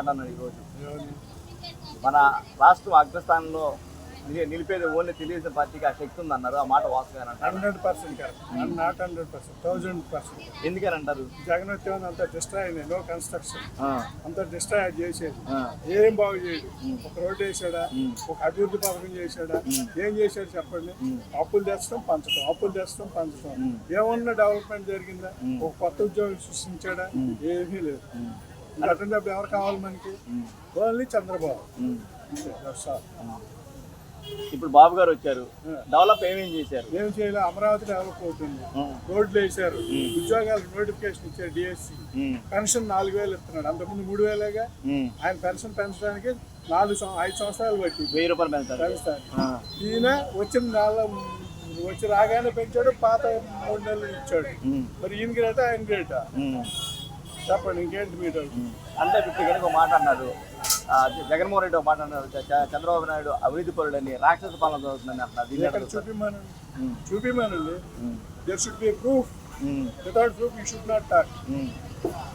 మాట అన్నాడు ఈరోజు. మన రాష్ట్రం అగ్రస్థానంలో నిలి- నిలిపేది ఓన్లీ తెలుగుదేశం పార్టీకి ఆ శక్తి ఉంది అన్నారు ఆ మాట వాస్తవం అంటారు. Hundred percent correct. Not hundred percent thousand percent. ఎందుకని అంటారు? జగన్ వచ్చే అంత డిస్ట్రాయ్ అయింది నో కన్స్ట్రక్షన్ అంత డిస్ట్రాయ్ చేసేది. ఏం బాగు చేయడు ఒక రోడ్డు వేసాడా? ఒక అభివృద్ధి పథకం చేశాడా? ఏం చేశాడు చెప్పండి? అప్పులు తెచ్చడం పంచడం. అప్పులు తెచ్చడం పంచడం. ఏమన్నా డెవలప్మెంట్ జరిగిందా? ఒక కొత్త ఉద్యోగం సృష్టించాడా? ఏమీ లేదు. అటెండ్ ఎవరు కావాలి మనకి? ఓన్లీ చంద్రబాబు. ఇప్పుడు బాబు గారు వచ్చారు. డెవలప్ ఏమేం చేశారు? ఏం చేయాలి అమరావతి డెవలప్ అవుతుంది. రోడ్లు వేశారు. ఉద్యోగాలకు నోటిఫికేషన్ ఇచ్చారు డిఎస్సి పెన్షన్ నాలుగు వేలు ఇస్తున్నాడు. అంతకుముందు మూడు వేలేగా. ఆయన పెన్షన్ పెంచడానికి నాలుగు ఐదు సంవత్సరాలు పట్టి. వెయ్యి రూపాయలు ఆ, ఈయన వచ్చిన నెల వచ్చి రాగానే పెంచాడు పాత మూడు నెలలు ఇచ్చాడు. మరి ఈయన గ్రేటా ఆయన గ్రేటా. చెప్పండి ఇంకేంటి మీరు అంటే ఇప్పుడు కనుక ఒక మాట అన్నారు. జగన్మోహన్ రెడ్డి ఒక మాట అన్నారు. చంద్రబాబు నాయుడు అవినీతి పరుడని రాక్షస పాలన జరుగుతుందని అంటున్నారు. చూస్తారు? చూపిమానండి there should be proof um, without proof you should not talk um.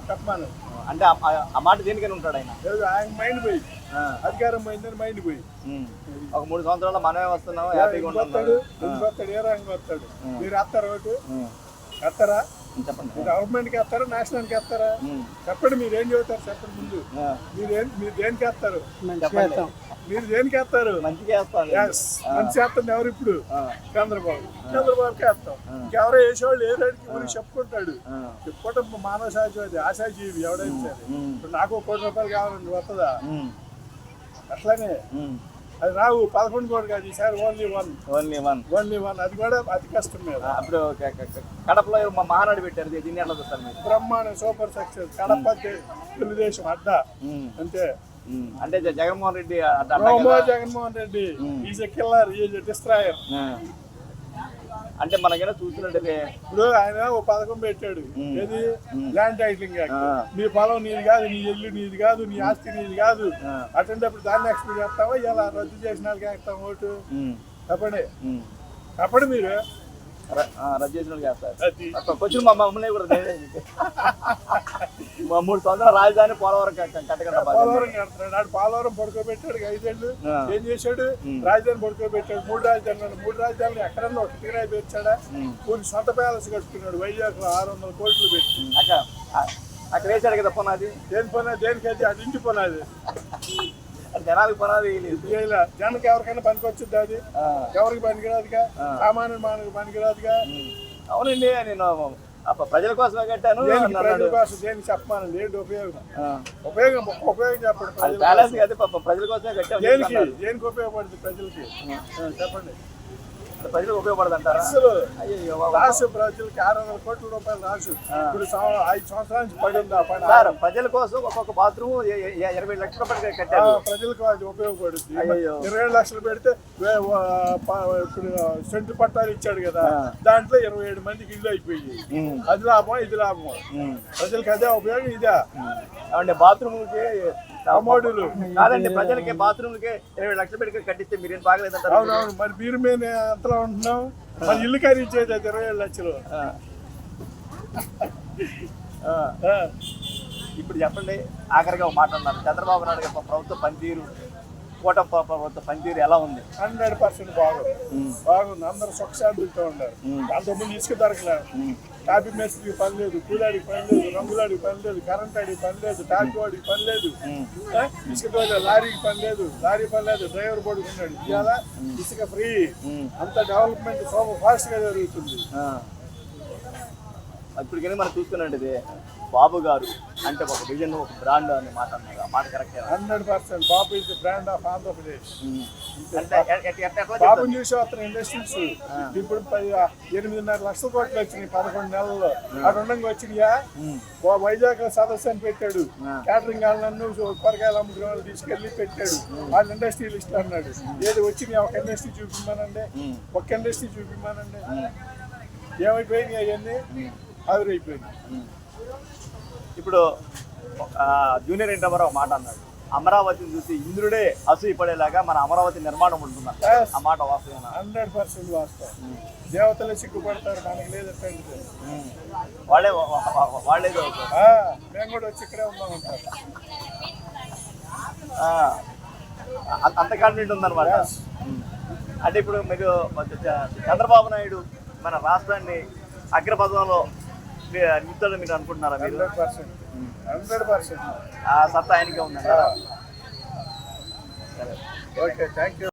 చెప్పమాను అంటే ఆ- మాట దేనికని ఉంటాడు ఆయన? మైండ్ పోయి. అధికారం పోయిందని మైండ్ పోయి. ఒక మూడు సంవత్సరాలు మనమే వస్తున్నాం హ్యాపీగా వస్తాడు వస్తాడు ఏ రంగం వస్తాడు? మీరు వేస్తారు ఒకటి? వేస్తారా చెప్పండి. మీరు గవర్నమెంట్కి వేస్తారా నేషనల్కి వేస్తారా? చెప్పండి మీరు ఏం చెబుతారు చెప్పండి ముందు. మీరు ఏం మీరు దేనికి వేస్తారు? మీరు దేనికి వేస్తారు? వేస్తాను. మంచి వేస్తుంది ఎవరు ఇప్పుడు? చంద్రబాబు. చంద్రబాబుకి వేస్తాం. ఇంకెవరో వేసేవాళ్ళు ఏ రేటుకి చెప్పుకుంటాడు. చెప్పుకోవటం మానవ సహజం అది ఆశాజీవి ఎవడైనా సరే. ఇప్పుడు నాకు కోటి రూపాయలు కావాలండి వస్తుందా? అట్లానే. అది రావు పదకొండు కోటి కాదు ఈసారి only one only one only one అది కూడా అతి కష్టం మీద. అప్పుడు కడపలో మా మహానాడు పెట్టారు దీ- దీన్ని ఎట్లా చూస్తారు మీరు? బ్రహ్మాండ సూపర్ సక్సెస్. కడప దే- తెలుగుదేశం అడ్డా. ఉమ్, అంతే. ఉమ్. అంటే Jaganmohan Reddy? Jaganmohan Reddy. Is a killer is a destroyer. అంటే మనకైనా చూసినట్టయితే ఇప్పుడు ఆయన ఓ పథకం పెట్టాడు. ఏది? Land titling. నీ పొలం నీది కాదు నీ ఇల్లు నీది కాదు నీ ఆస్తి నీది కాదు. అటువంటిప్పుడు దాన్ని ఎక్స్పెక్ట్ చేస్తావా ఇలా రద్దు చేసిన వాళ్ళకి వేస్తాం ఓటు? చెప్పండి. చెప్పండి మీరు. రద్దు చేసిన వాళ్ళు చేస్తారు అది కొంచెం మా మమ్మల్ని కూడా మూడు సంవత్సరాల రాజధాని పోలవరం పోలవరం కడుతున్నాడు ఆడు పోలవరం పడుకోబెట్టాడు ఐదేళ్ళు. ఏం చేశాడు? రాజధాని పడుకోబెట్టాడు. మూడు రాజధానులు మూడు రాజధానులు ఎక్కడన్నా ఒక తిరాయి తెచ్చాడా కొన్ని సొంత ప్యాలెస్ కట్టుకున్నాడు. వైజాగ్లో ఆరు వందల కోట్లు పెట్టి అక్కడ వేసాడు కదా పునాది? దేని పని దేనికైతే? అది ఇంటి పని అది అది జనాలకు పునాది జనానికి ఎవరికైనా పనికి వచ్చింది అది ఎవరికి పనికిరాదుగా? సామాన్య మానవుకి పనికిరాదుగా. అవునండి నేను ప్రజల కోసమే కట్టాను ప్రజల కోసం దేనికి చెప్పానండి ఏంటి ఉపయోగం. ఉపయోగం ఉపయోగం చెప్పండి. ప్యాలెస్ కాదు పాప ప్రజల కోసమే కట్టాను దేనికి? దేనికి ఉపయోగపడుతుంది ప్రజలకి? చెప్పండి. ప్రజలకు ఉపయోగపడదు అంటారా అసలు అయ్యో. రాసు ప్రజలకి ఆరు వందల కోట్ల రూపాయలు రాసు ఇప్పుడు ఐదు సంవత్సరాల నుంచి పడి ఉందా సార్ ప్రజల కోసం ఒక్కొక్క బాత్రూమ్ ఇరవై లక్షల రూపాయలు కట్టారు. ప్రజలకు అది ఉపయోగపడుతుంది. ఇరవై ఏడు లక్షలు పెడితే ఇప్పుడు సెంటు పట్టాలు ఇచ్చాడు కదా. దాంట్లో ఇరవై ఏడు మందికి ఇల్లు అయిపోయి అది లాభం ఇది లాభం. ప్రజలకి అదే ఉపయోగం ఇదే. ఏమంటే బాత్రూమ్కి కమోడులు కాదండి ప్రజలకి బాత్రూమ్కి ఇరవై లక్షలు పెట్టి కట్టిస్తే మీరేం బాగలేదంటారు? అవునవును మరి మీరు మేము ఎంతలో ఉంటున్నాం? మరి ఇల్లు ఖరీచేది అది ఇరవై ఏడు లక్షలు. ఇప్పుడు చెప్పండి ఆఖరిగా మాట అన్నారు చంద్రబాబు నాయుడు గారి ప్రభుత్వ పనితీరు ప్ర- ప్రభుత్వ పనితీరు ఎలా ఉంది? హండ్రెడ్ పర్సెంట్ బాగుంది. బాగుంది. అందరూ సుఖశాంతులతో ఉన్నారు. అంతకుముందు ఇసుక దొరకలేదు. టాపీ మేస్త్రికి పని లేదు కూలాడికి పని లేదు రంగులాడికి పని లేదు కరెంట్ ఆడికి పని లేదు టాపీ వాడికి పని లేదు ఇసుక లారీకి పని లేదు లారీ పని లేదు డ్రైవర్ పడుకున్నాడు ఇవాళ ఇసుక ఫ్రీ. అంత డెవలప్మెంట్ ఫాస్ట్గా జరుగుతుంది. ఆ. ఇప్పుడు కానీ మనం చూస్తున్నట్టు బాబు గారు అంటే ఒక విజన్ ఒక బ్రాండ్ అని మాట అన్నారు. ఆ మాట correct hundred percent. Babu is brand of Andhra Pradesh. బాబుని చూసి అతను ఇండస్ట్రీస్ ఇప్పుడు ఎనిమిదిన్నర లక్షల కోట్లు వచ్చినాయి పదకొండు నెలల్లో. అటు ఉండగా వచ్చినాయా? వైజాగ్ సదస్సు అని పెట్టాడు క్యాటరింగ్ వాళ్ళను కూరగాయలు అమ్ముకునే వాళ్ళు తీసుకెళ్ళి పెట్టాడు. వాళ్ళ ఇండస్ట్రీలు ఇస్తా అన్నాడు ఏది వచ్చినాయి ఒక ఇండస్ట్రీ చూపిమ్మనండి. ఒక ఇండస్ట్రీ చూపిమ్మనండి. ఏమైపోయినాయి అవన్నీ? ఇప్పుడు జూనియర్ ఒక మాట అన్నాడు. అమరావతిని చూసి ఇంద్రుడే అసూయపడేలాగా మన అమరావతి నిర్మాణం ఉంటుందంట. Yes. ఆ మాట వాస్తవేనా హండ్రెడ్ పర్సెంట్ వాస్తవం. దేవతలే సిగ్గుపడతారు మనకి లేదు. వాళ్ళే వాళ్ళే మేము కూడా వచ్చి ఇక్కడే ఉన్నాం అంత- కాన్ఫిడెంట్ ఉందన్నమాట. అంటే ఇప్పుడు మీకు చంద్రబాబు నాయుడు మన రాష్ట్రాన్ని అగ్రపదంలో నిలుపుతాడని మీరు అనుకుంటున్నారా మీరు? Hundred percent. Hundred percent. ఆ సత్తా ఆయనకే ఉందంటారా? సరే ఓకే థ్యాంక్ యూ